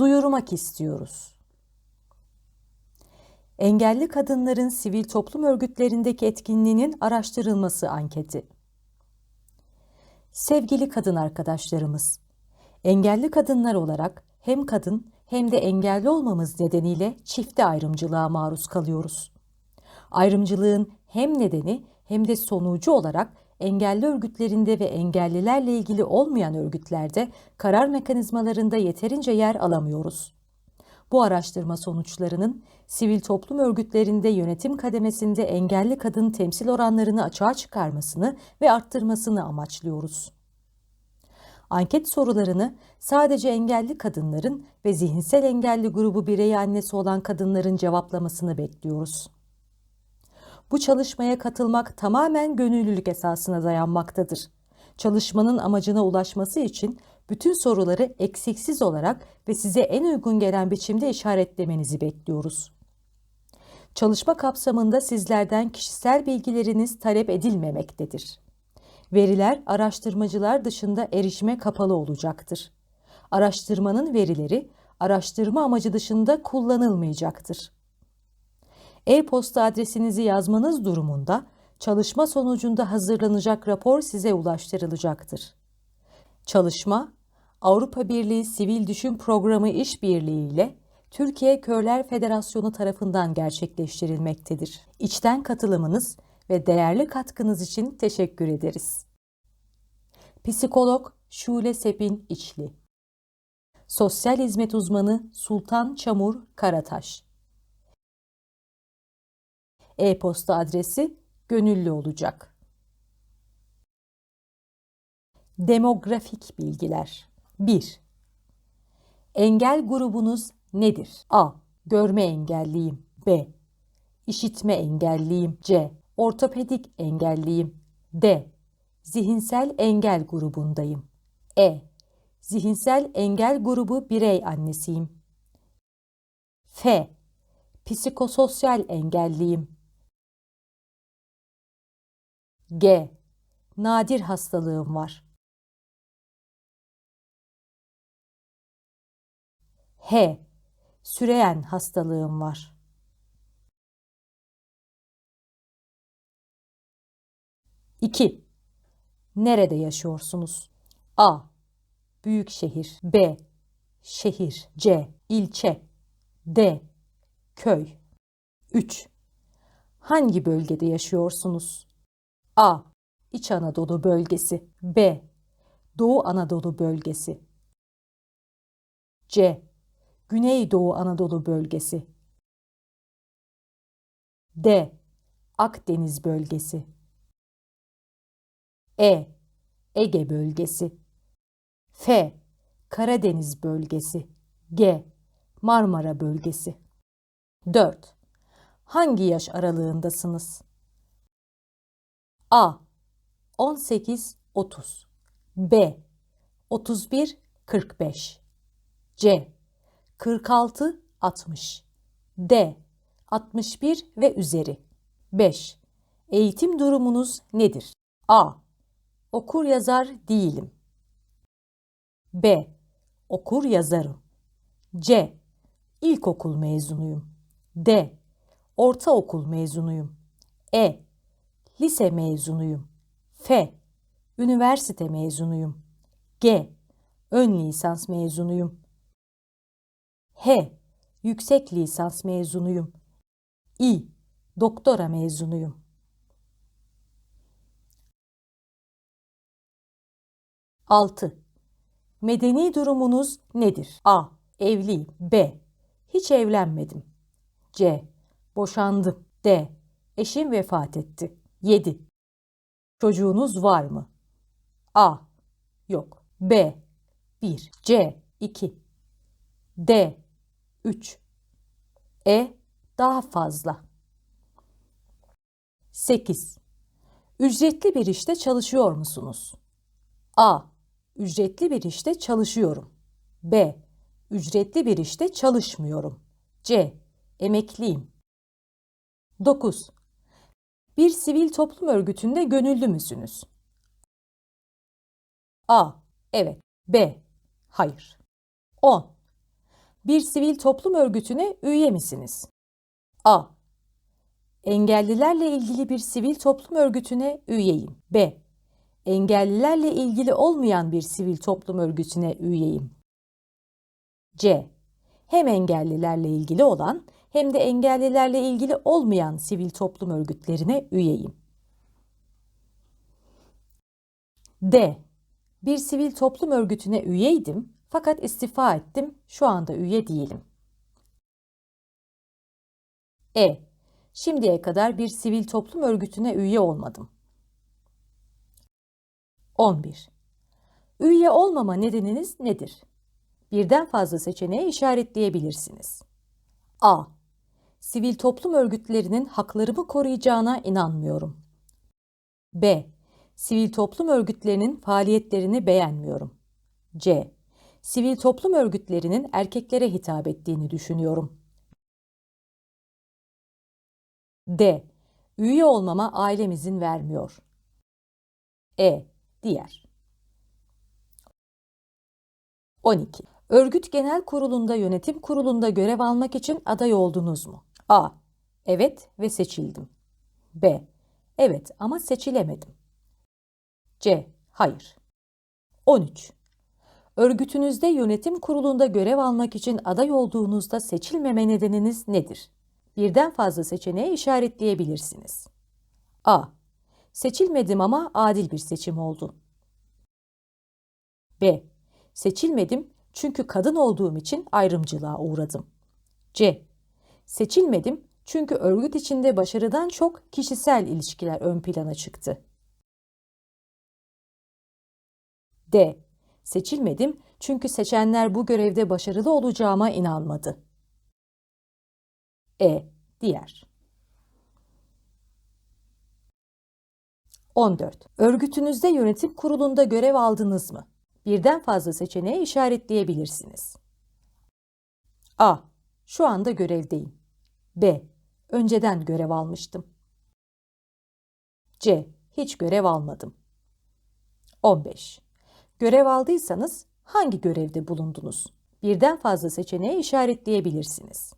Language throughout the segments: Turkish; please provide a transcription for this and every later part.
duyurmak istiyoruz. Engelli kadınların sivil toplum örgütlerindeki etkinliğinin araştırılması anketi. Sevgili kadın arkadaşlarımız, engelli kadınlar olarak hem kadın hem de engelli olmamız nedeniyle çifte ayrımcılığa maruz kalıyoruz. Ayrımcılığın hem nedeni hem de sonucu olarak engelli örgütlerinde ve engellilerle ilgili olmayan örgütlerde karar mekanizmalarında yeterince yer alamıyoruz. Bu araştırma sonuçlarının sivil toplum örgütlerinde yönetim kademesinde engelli kadın temsil oranlarını açığa çıkarmasını ve arttırmasını amaçlıyoruz. Anket sorularını sadece engelli kadınların ve zihinsel engelli grubu bireyi annesi olan kadınların cevaplamasını bekliyoruz. Bu çalışmaya katılmak tamamen gönüllülük esasına dayanmaktadır. Çalışmanın amacına ulaşması için bütün soruları eksiksiz olarak ve size en uygun gelen biçimde işaretlemenizi bekliyoruz. Çalışma kapsamında sizlerden kişisel bilgileriniz talep edilmemektedir. Veriler araştırmacılar dışında erişime kapalı olacaktır. Araştırmanın verileri araştırma amacı dışında kullanılmayacaktır. E-posta adresinizi yazmanız durumunda çalışma sonucunda hazırlanacak rapor size ulaştırılacaktır. Çalışma, Avrupa Birliği Sivil Düşün Programı İşbirliği ile Türkiye Körler Federasyonu tarafından gerçekleştirilmektedir. İçten katılımınız ve değerli katkınız için teşekkür ederiz. Psikolog Şule Sepin İçli Sosyal hizmet uzmanı Sultan Çamur Karataş E-posta adresi gönüllü olacak. Demografik bilgiler 1. Engel grubunuz nedir? A. Görme engelliyim. B. İşitme engelliyim. C. Ortopedik engelliyim. D. Zihinsel engel grubundayım. E. Zihinsel engel grubu birey annesiyim. F. Psikososyal engelliyim. G. Nadir hastalığım var. H. Süreyen hastalığım var. İki. Nerede yaşıyorsunuz? A. Büyük şehir. B. Şehir. C. ilçe. D. Köy. 3. Hangi bölgede yaşıyorsunuz? A. İç Anadolu bölgesi. B. Doğu Anadolu bölgesi. C. Güneydoğu Anadolu bölgesi. D. Akdeniz bölgesi. E. Ege bölgesi. F. Karadeniz bölgesi. G. Marmara bölgesi. 4. Hangi yaş aralığındasınız? A. 18-30 B. 31-45 C. 46-60 D. 61 ve üzeri 5. Eğitim durumunuz nedir? A. Okur yazar değilim. B. Okur yazarım. C. İlkokul mezunuyum. D. Ortaokul mezunuyum. E. Lise mezunuyum. F. Üniversite mezunuyum. G. Ön lisans mezunuyum. H. Yüksek lisans mezunuyum. İ. Doktora mezunuyum. Altı. Medeni durumunuz nedir? A. Evliyim. B. Hiç evlenmedim. C. Boşandım. D. Eşim vefat etti. 7. Çocuğunuz var mı? A. Yok. B. 1. C. 2. D. 3. E. Daha fazla. 8. Ücretli bir işte çalışıyor musunuz? A. Ücretli bir işte çalışıyorum. B. Ücretli bir işte çalışmıyorum. C. Emekliyim. 9. Bir sivil toplum örgütünde gönüllü müsünüz? A. Evet. B. Hayır. 10. Bir sivil toplum örgütüne üye misiniz? A. Engellilerle ilgili bir sivil toplum örgütüne üyeyim. B. Engellilerle ilgili olmayan bir sivil toplum örgütüne üyeyim. C. Hem engellilerle ilgili olan hem de engellilerle ilgili olmayan sivil toplum örgütlerine üyeyim. D. Bir sivil toplum örgütüne üyeydim fakat istifa ettim, şu anda üye değilim. E. Şimdiye kadar bir sivil toplum örgütüne üye olmadım. 11. Üye olmama nedeniniz nedir? Birden fazla seçeneğe işaretleyebilirsiniz. A. Sivil toplum örgütlerinin haklarımı koruyacağına inanmıyorum. B. Sivil toplum örgütlerinin faaliyetlerini beğenmiyorum. C. Sivil toplum örgütlerinin erkeklere hitap ettiğini düşünüyorum. D. Üye olmama ailem izin vermiyor. E. Diğer. 12. Örgüt Genel Kurulu'nda yönetim kurulunda görev almak için aday oldunuz mu? A. Evet ve seçildim. B. Evet ama seçilemedim. C. Hayır. 13. Örgütünüzde yönetim kurulunda görev almak için aday olduğunuzda seçilmeme nedeniniz nedir? Birden fazla seçeneğe işaretleyebilirsiniz. A. Seçilmedim ama adil bir seçim oldu. B. Seçilmedim çünkü kadın olduğum için ayrımcılığa uğradım. C. Seçilmedim çünkü örgüt içinde başarıdan çok kişisel ilişkiler ön plana çıktı. D. Seçilmedim çünkü seçenler bu görevde başarılı olacağıma inanmadı. E. Diğer. 14. Örgütünüzde yönetim kurulunda görev aldınız mı? Birden fazla seçeneğe işaretleyebilirsiniz. A. Şu anda görevdeyim. B. Önceden görev almıştım. C. Hiç görev almadım. 15. Görev aldıysanız hangi görevde bulundunuz? Birden fazla seçeneğe işaretleyebilirsiniz.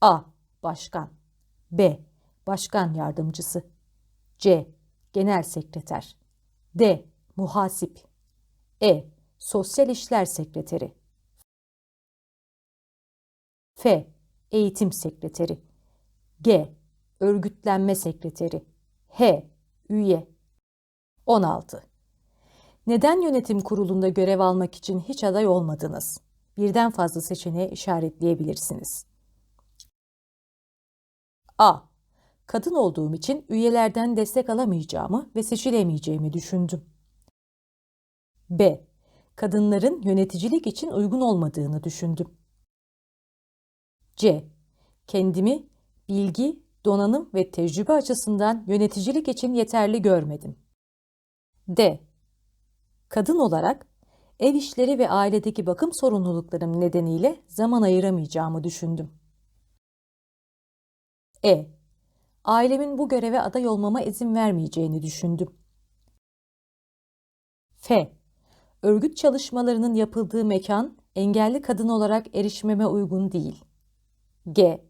A. Başkan B. Başkan yardımcısı C. Genel sekreter D. Muhasip E. Sosyal İşler Sekreteri F. Eğitim Sekreteri G. Örgütlenme Sekreteri H. Üye 16. Neden yönetim kurulunda görev almak için hiç aday olmadınız? Birden fazla seçeneğe işaretleyebilirsiniz. A. Kadın olduğum için üyelerden destek alamayacağımı ve seçilemeyeceğimi düşündüm. B. Kadınların yöneticilik için uygun olmadığını düşündüm. C. Kendimi bilgi, donanım ve tecrübe açısından yöneticilik için yeterli görmedim. D. Kadın olarak ev işleri ve ailedeki bakım sorumluluklarım nedeniyle zaman ayıramayacağımı düşündüm. E. Ailemin bu göreve aday olmama izin vermeyeceğini düşündüm. F. Örgüt çalışmalarının yapıldığı mekan engelli kadın olarak erişmeme uygun değil. G.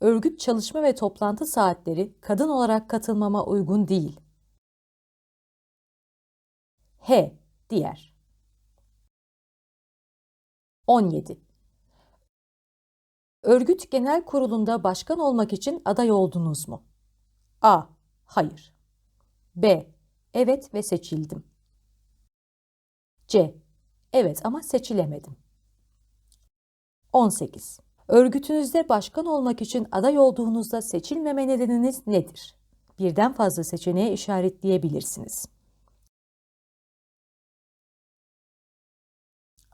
Örgüt çalışma ve toplantı saatleri kadın olarak katılmama uygun değil. H. Diğer. 17. Örgüt Genel Kurulu'nda başkan olmak için aday oldunuz mu? A. Hayır. B. Evet ve seçildim. C. Evet ama seçilemedim. 18. Örgütünüzde başkan olmak için aday olduğunuzda seçilmeme nedeniniz nedir? Birden fazla seçeneğe işaretleyebilirsiniz.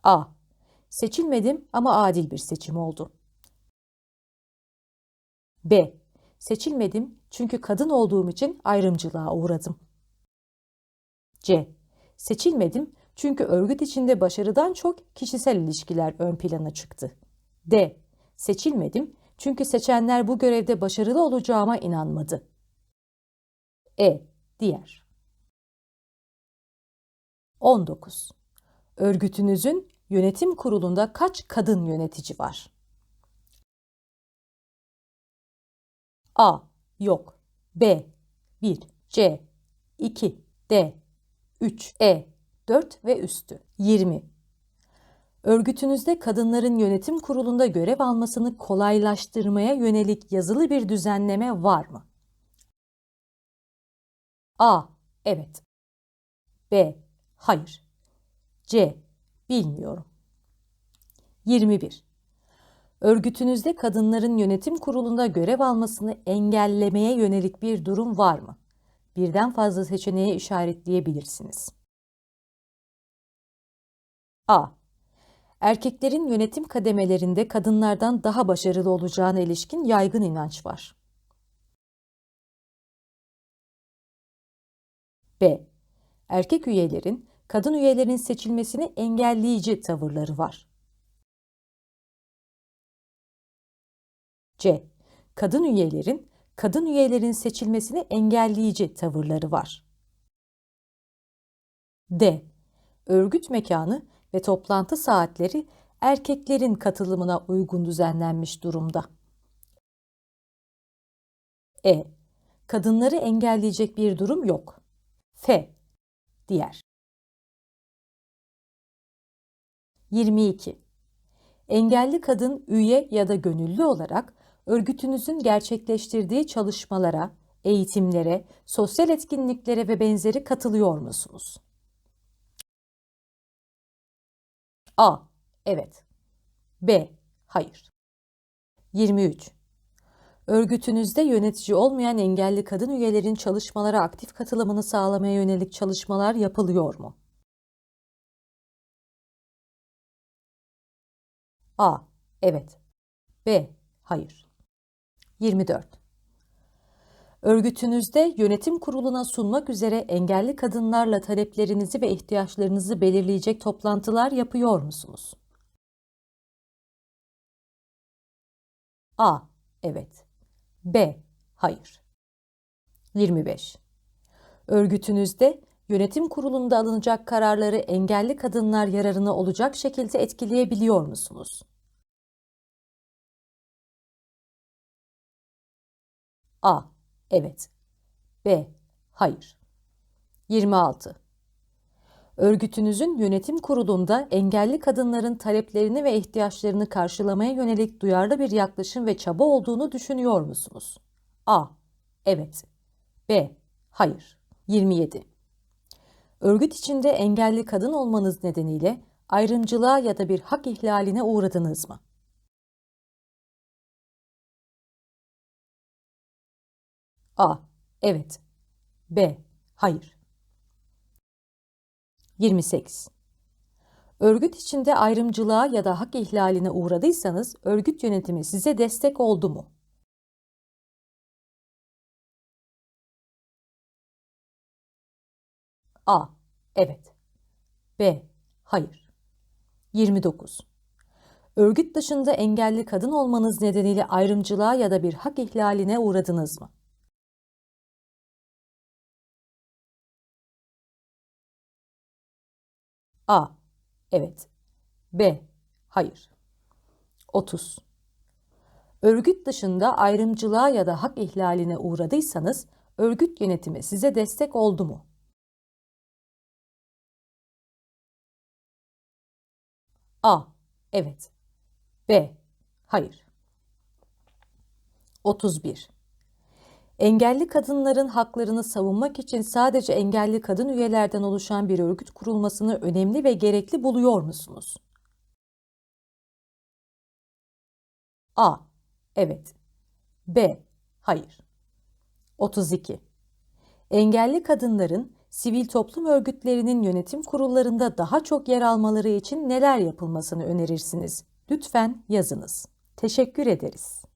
A. Seçilmedim ama adil bir seçim oldu. B. Seçilmedim çünkü kadın olduğum için ayrımcılığa uğradım. C. Seçilmedim çünkü örgüt içinde başarıdan çok kişisel ilişkiler ön plana çıktı. D. Seçilmedim çünkü seçenler bu görevde başarılı olacağıma inanmadı. E. Diğer. 19. Örgütünüzün yönetim kurulunda kaç kadın yönetici var? A. Yok. B. 1. C. 2. D. 3. E. 4 ve üstü. 20. Örgütünüzde kadınların yönetim kurulunda görev almasını kolaylaştırmaya yönelik yazılı bir düzenleme var mı? A. Evet. B. Hayır. C. Bilmiyorum. 21. Örgütünüzde kadınların yönetim kurulunda görev almasını engellemeye yönelik bir durum var mı? Birden fazla seçeneğe işaretleyebilirsiniz. A. Erkeklerin yönetim kademelerinde kadınlardan daha başarılı olacağına ilişkin yaygın inanç var. B. Erkek üyelerin kadın üyelerin seçilmesini engelleyici tavırları var. C. Kadın üyelerin kadın üyelerin seçilmesini engelleyici tavırları var. D. Örgüt mekanı ve toplantı saatleri erkeklerin katılımına uygun düzenlenmiş durumda. E. Kadınları engelleyecek bir durum yok. F. Diğer. 22. Engelli kadın üye ya da gönüllü olarak örgütünüzün gerçekleştirdiği çalışmalara, eğitimlere, sosyal etkinliklere ve benzeri katılıyor musunuz? A. Evet. B. Hayır. 23. Örgütünüzde yönetici olmayan engelli kadın üyelerin çalışmalara aktif katılımını sağlamaya yönelik çalışmalar yapılıyor mu? A. Evet. B. Hayır. 24. Örgütünüzde yönetim kuruluna sunmak üzere engelli kadınlarla taleplerinizi ve ihtiyaçlarınızı belirleyecek toplantılar yapıyor musunuz? A. Evet. B. Hayır. 25. Örgütünüzde yönetim kurulunda alınacak kararları engelli kadınlar yararına olacak şekilde etkileyebiliyor musunuz? A. Evet. B. Hayır. 26. Örgütünüzün yönetim kurulunda engelli kadınların taleplerini ve ihtiyaçlarını karşılamaya yönelik duyarlı bir yaklaşım ve çaba olduğunu düşünüyor musunuz? A. Evet. B. Hayır. 27. Örgüt içinde engelli kadın olmanız nedeniyle ayrımcılığa ya da bir hak ihlaline uğradınız mı? A. Evet. B. Hayır. 28. Örgüt içinde ayrımcılığa ya da hak ihlaline uğradıysanız örgüt yönetimi size destek oldu mu? A. Evet. B. Hayır. 29. Örgüt dışında engelli kadın olmanız nedeniyle ayrımcılığa ya da bir hak ihlaline uğradınız mı? A. Evet. B. Hayır. 30. Örgüt dışında ayrımcılığa ya da hak ihlaline uğradıysanız örgüt yönetimi size destek oldu mu? A. Evet. B. Hayır. 31. Engelli kadınların haklarını savunmak için sadece engelli kadın üyelerden oluşan bir örgüt kurulmasını önemli ve gerekli buluyor musunuz? A. Evet. B. Hayır. 32. Engelli kadınların sivil toplum örgütlerinin yönetim kurullarında daha çok yer almaları için neler yapılmasını önerirsiniz? Lütfen yazınız. Teşekkür ederiz.